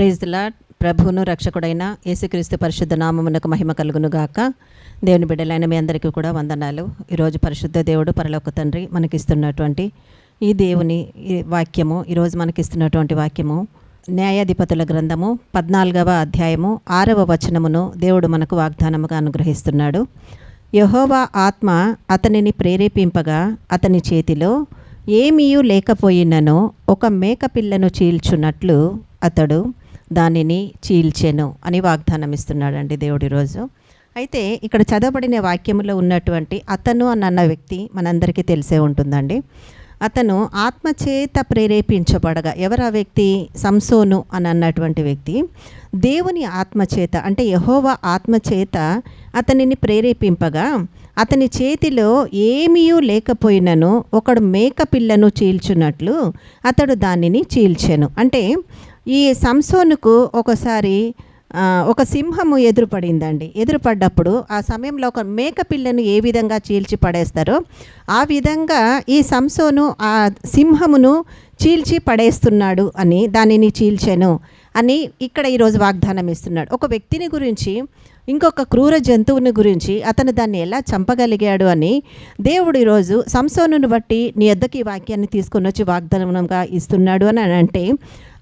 ప్రైజ్లా ప్రభువును రక్షకుడైన యేసుక్రీస్తు పరిశుద్ధ నామమునకు మహిమ కలుగును గాక దేవుని బిడ్డలైన మీ అందరికీ కూడా వందనాలు. ఈరోజు పరిశుద్ధ దేవుడు పరలోక తండ్రి మనకిస్తున్నటువంటి ఈ దేవుని ఈ వాక్యము ఈరోజు మనకిస్తున్నటువంటి వాక్యము న్యాయాధిపతుల గ్రంథము పద్నాలుగవ అధ్యాయము ఆరవ వచనమును దేవుడు మనకు వాగ్దానముగా అనుగ్రహిస్తున్నాడు. యహోవా ఆత్మ అతనిని ప్రేరేపింపగా అతని చేతిలో ఏమీయూ లేకపోయినను ఒక మేకపిల్లను చీల్చున్నట్లు అతడు దానిని చీల్చెను అని వాగ్దానం ఇస్తున్నాడండి దేవుడి రోజు. అయితే ఇక్కడ చదవబడిన వాక్యములో ఉన్నటువంటి అతను అని అన్న వ్యక్తి మనందరికీ తెలిసే ఉంటుందండి. అతను ఆత్మచేత ప్రేరేపించబడగా ఎవరు ఆ వ్యక్తి? సంసోను అని అన్నటువంటి వ్యక్తి. దేవుని ఆత్మచేత అంటే యహోవ ఆత్మచేత అతనిని ప్రేరేపింపగా అతని చేతిలో ఏమీయూ లేకపోయినను ఒకడు మేక పిల్లను చీల్చున్నట్లు అతడు దానిని చీల్చెను. అంటే ఈ సంసోనుకు ఒకసారి ఒక సింహము ఎదురుపడిందండి. ఎదురుపడ్డప్పుడు ఆ సమయంలో ఒక మేక పిల్లను ఏ విధంగా చీల్చి పడేస్తారో ఆ విధంగా ఈ సంసోను ఆ సింహమును చీల్చి పడేస్తున్నాడు అని దానిని చీల్చాను అని ఇక్కడ ఈరోజు వాగ్దానం ఇస్తున్నాడు ఒక వ్యక్తిని గురించి ఇంకొక క్రూర జంతువుని గురించి అతను దాన్ని ఎలా చంపగలిగాడు అని దేవుడు ఈరోజు సంసోనును బట్టి నీ ఎద్దకి ఈ వాక్యాన్ని తీసుకుని వచ్చి వాగ్దానంగా ఇస్తున్నాడు అని అంటే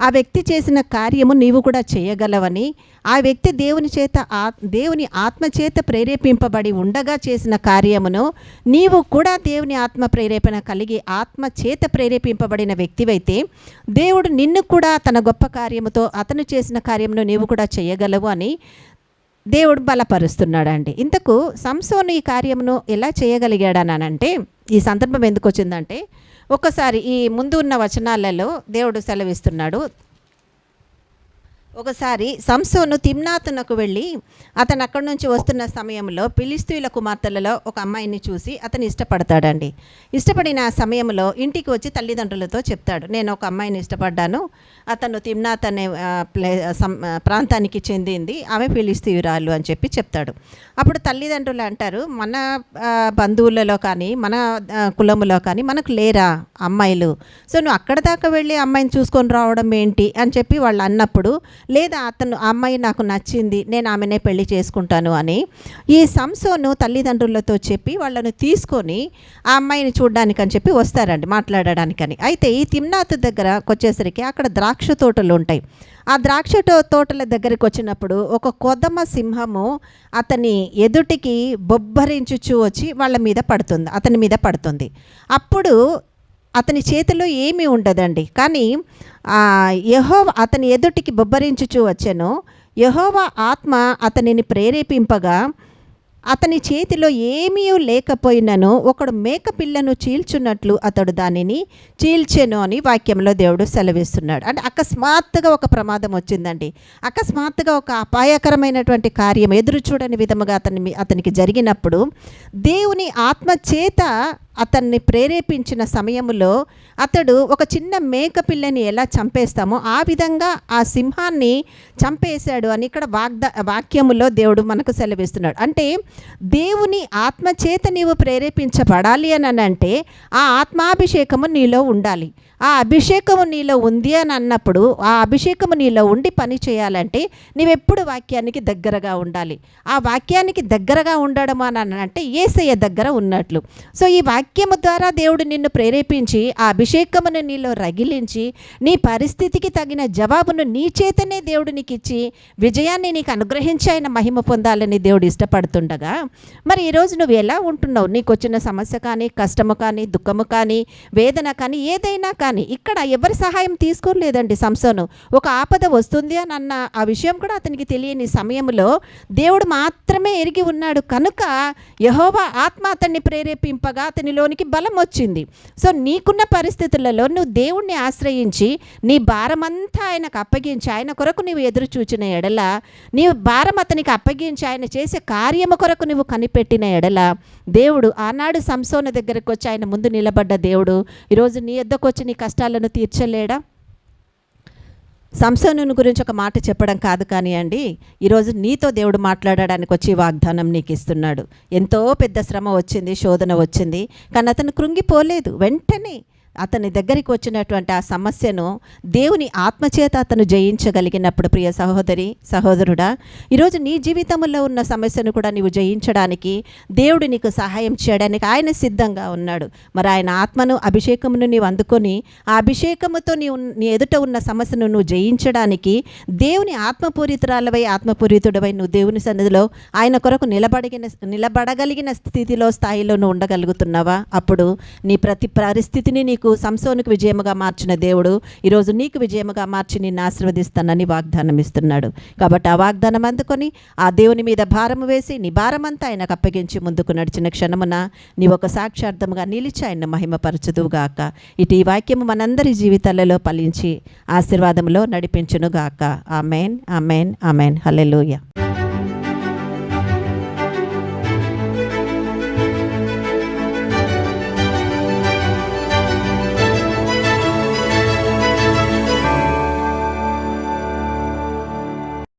ఆ వ్యక్తి చేసిన కార్యము నీవు కూడా చేయగలవని ఆ వ్యక్తి దేవుని చేత ఆ దేవుని ఆత్మ చేత ప్రేరేపింపబడి ఉండగా చేసిన కార్యమును నీవు కూడా దేవుని ఆత్మ ప్రేరేపణ కలిగి ఆత్మ చేత ప్రేరేపింపబడిన వ్యక్తివైతే దేవుడు నిన్ను కూడా తన గొప్ప కార్యముతో అతను చేసిన కార్యమును నీవు కూడా చేయగలవు అని దేవుడు బలపరుస్తున్నాడండి. ఇంతకు సంసోను ఈ కార్యమును ఎలా చేయగలిగాడనంటే ఈ సందర్భం ఎందుకు వచ్చిందంటే ఒకసారి ఈ ముందు ఉన్న వచనాలలో దేవుడు సెలవిస్తున్నాడు. ఒకసారి సంసోను తిమ్నాతునకు వెళ్ళి అతను అక్కడి నుంచి వస్తున్న సమయంలో పిలిస్తీయుల కుమార్తెలలో ఒక అమ్మాయిని చూసి అతను ఇష్టపడతాడండి. ఇష్టపడిన ఆ సమయంలో ఇంటికి వచ్చి తల్లిదండ్రులతో చెప్తాడు నేను ఒక అమ్మాయిని ఇష్టపడ్డాను. అతను తిమ్నాథ్ అనే ప్లే సం- ప్రాంతానికి చెందింది. ఆమె ఫిలిస్తీయురాలు అని చెప్పి చెప్తాడు. అప్పుడు తల్లిదండ్రులు అంటారు మన బంధువులలో కానీ మన కులములో కానీ మనకు లేరా అమ్మాయిలు? సో నువ్వు అక్కడ దాకా వెళ్ళి అమ్మాయిని చూసుకొని రావడం ఏంటి? అని చెప్పి వాళ్ళు అన్నప్పుడు లేదా అతను ఆ అమ్మాయి నాకు నచ్చింది నేను ఆమెనే పెళ్ళి చేసుకుంటాను అని ఈ సంసోను తల్లిదండ్రులతో చెప్పి వాళ్ళను తీసుకొని ఆ అమ్మాయిని చూడడానికి అని చెప్పి వస్తారండి మాట్లాడడానికని. అయితే ఈ తిమ్నాథ్ దగ్గరకు వచ్చేసరికి అక్కడ ద్రాక్ష తోటలు ఉంటాయి. ఆ ద్రాక్ష తో- తోటల దగ్గరికి వచ్చినప్పుడు ఒక కొదమ సింహము అతని ఎదుటికి బొబ్బరించుచూ వచ్చి వాళ్ళ మీద పడుతుంది అతని మీద పడుతుంది. అప్పుడు అతని చేతిలో ఏమీ ఉండదండి. కానీ యహో అతని ఎదుటికి బొబ్బరించుచూ వచ్చాను. యహోవ ఆత్మ అతనిని ప్రేరేపింపగా అతని చేతిలో ఏమీ లేకపోయినను ఒకడు మేక పిల్లను చీల్చున్నట్లు అతడు దానిని చీల్చెను అని వాక్యంలో దేవుడు సెలవిస్తున్నాడు. అంటే అకస్మాత్తుగా ఒక ప్రమాదం వచ్చిందండి. అకస్మాత్తుగా ఒక అపాయకరమైనటువంటి కార్యం ఎదురు చూడని విధముగా అతని అతనికి జరిగినప్పుడు దేవుని ఆత్మ చేత అతన్ని ప్రేరేపించిన సమయంలో అతడు ఒక చిన్న మేక పిల్లని ఎలా చంపేస్తామో ఆ విధంగా ఆ సింహాన్ని చంపేశాడు అని ఇక్కడ వాగ్ద వాక్యములో దేవుడు మనకు సెలవిస్తున్నాడు. అంటే దేవుని ఆత్మచేత నీవు ప్రేరేపించబడాలి అని అంటే ఆ ఆత్మాభిషేకము నీలో ఉండాలి. ఆ అభిషేకము నీలో ఉంది అని అన్నప్పుడు ఆ అభిషేకము నీలో ఉండి పని చేయాలంటే నీవెప్పుడు వాక్యానికి దగ్గరగా ఉండాలి. ఆ వాక్యానికి దగ్గరగా ఉండడం అని అంటే ఏసయ్య దగ్గర ఉన్నట్లు. సో ఈ వాక్యము ద్వారా దేవుడు నిన్ను ప్రేరేపించి ఆ అభిషేకమును నీలో రగిలించి నీ పరిస్థితికి తగిన జవాబును నీ చేతనే దేవుడు నీకు ఇచ్చి విజయాన్ని నీకు అనుగ్రహించి ఆయన మహిమ పొందాలని దేవుడు ఇష్టపడుతుండగా మరి ఈరోజు నువ్వు ఎలా ఉంటున్నావు? నీకు వచ్చిన సమస్య కానీ కష్టము కానీ దుఃఖము కానీ వేదన కానీ ఏదైనా కానీ ఇక్కడ ఎవరి సహాయం తీసుకోలేదండి సంసోను. ఒక ఆపద వస్తుంది అని అన్న ఆ విషయం కూడా అతనికి తెలియని సమయంలో దేవుడు మాత్రమే ఎరిగి ఉన్నాడు. కనుక యహోవా ఆత్మ అతన్ని ప్రేరేపింపగా అతనిలోనికి బలం వచ్చింది. సో నీకున్న పరిస్థితులలో నువ్వు దేవుణ్ణి ఆశ్రయించి నీ భారమంతా ఆయనకు అప్పగించి ఆయన కొరకు నీవు ఎదురు చూచిన ఎడల నీ భారం అతనికి అప్పగించి ఆయన చేసే కార్యము కొరకు నువ్వు కనిపెట్టిన ఎడల దేవుడు ఆనాడు సంసోన దగ్గరకు వచ్చి ఆయన ముందు నిలబడ్డ దేవుడు ఈరోజు నీ ఎద్దకు వచ్చి నీ కష్టాలను తీర్చలేడా? సంసోనుని గురించి ఒక మాట చెప్పడం కాదు కానీ అండి ఈరోజు నీతో దేవుడు మాట్లాడడానికి వచ్చి వాగ్దానం నీకు ఇస్తున్నాడు. ఎంతో పెద్ద శ్రమ వచ్చింది శోధన వచ్చింది కానీ అతను కృంగిపోలేదు. వెంటనే అతని దగ్గరికి వచ్చినటువంటి ఆ సమస్యను దేవుని ఆత్మచేత అతను జయించగలిగినప్పుడు ప్రియ సహోదరి సహోదరుడా ఈరోజు నీ జీవితంలో ఉన్న సమస్యను కూడా నీవు జయించడానికి దేవుడు నీకు సహాయం చేయడానికి ఆయన సిద్ధంగా ఉన్నాడు. మరి ఆయన ఆత్మను అభిషేకమును నీవు అందుకొని ఆ అభిషేకముతో నీవు నీ ఎదుట ఉన్న సమస్యను నువ్వు జయించడానికి దేవుని ఆత్మపూరితురాలవై ఆత్మపూరితుడవై నువ్వు దేవుని సన్నిధిలో ఆయన కొరకు నిలబడిగిన నిలబడగలిగిన స్థితిలో స్థాయిలో నువ్వు ఉండగలుగుతున్నావా? అప్పుడు నీ ప్రతి పరిస్థితిని నీకు సంసోనికి విజయముగా మార్చిన దేవుడు ఈరోజు నీకు విజయముగా మార్చి నిన్ను ఆశీర్వదిస్తానని వాగ్దానం ఇస్తున్నాడు. కాబట్టి ఆ వాగ్దానం అందుకొని ఆ దేవుని మీద భారం వేసి నీ భారమంతా ఆయనకు అప్పగించి ముందుకు నడిచిన క్షణమున నీ ఒక సాక్షార్థముగా నిలిచి ఆయన మహిమపరచుదువుగాక. ఇటు ఈ వాక్యము మనందరి జీవితాలలో ఫలించి ఆశీర్వాదంలో నడిపించునుగాక. Amen amen amen. హల్లెలూయా.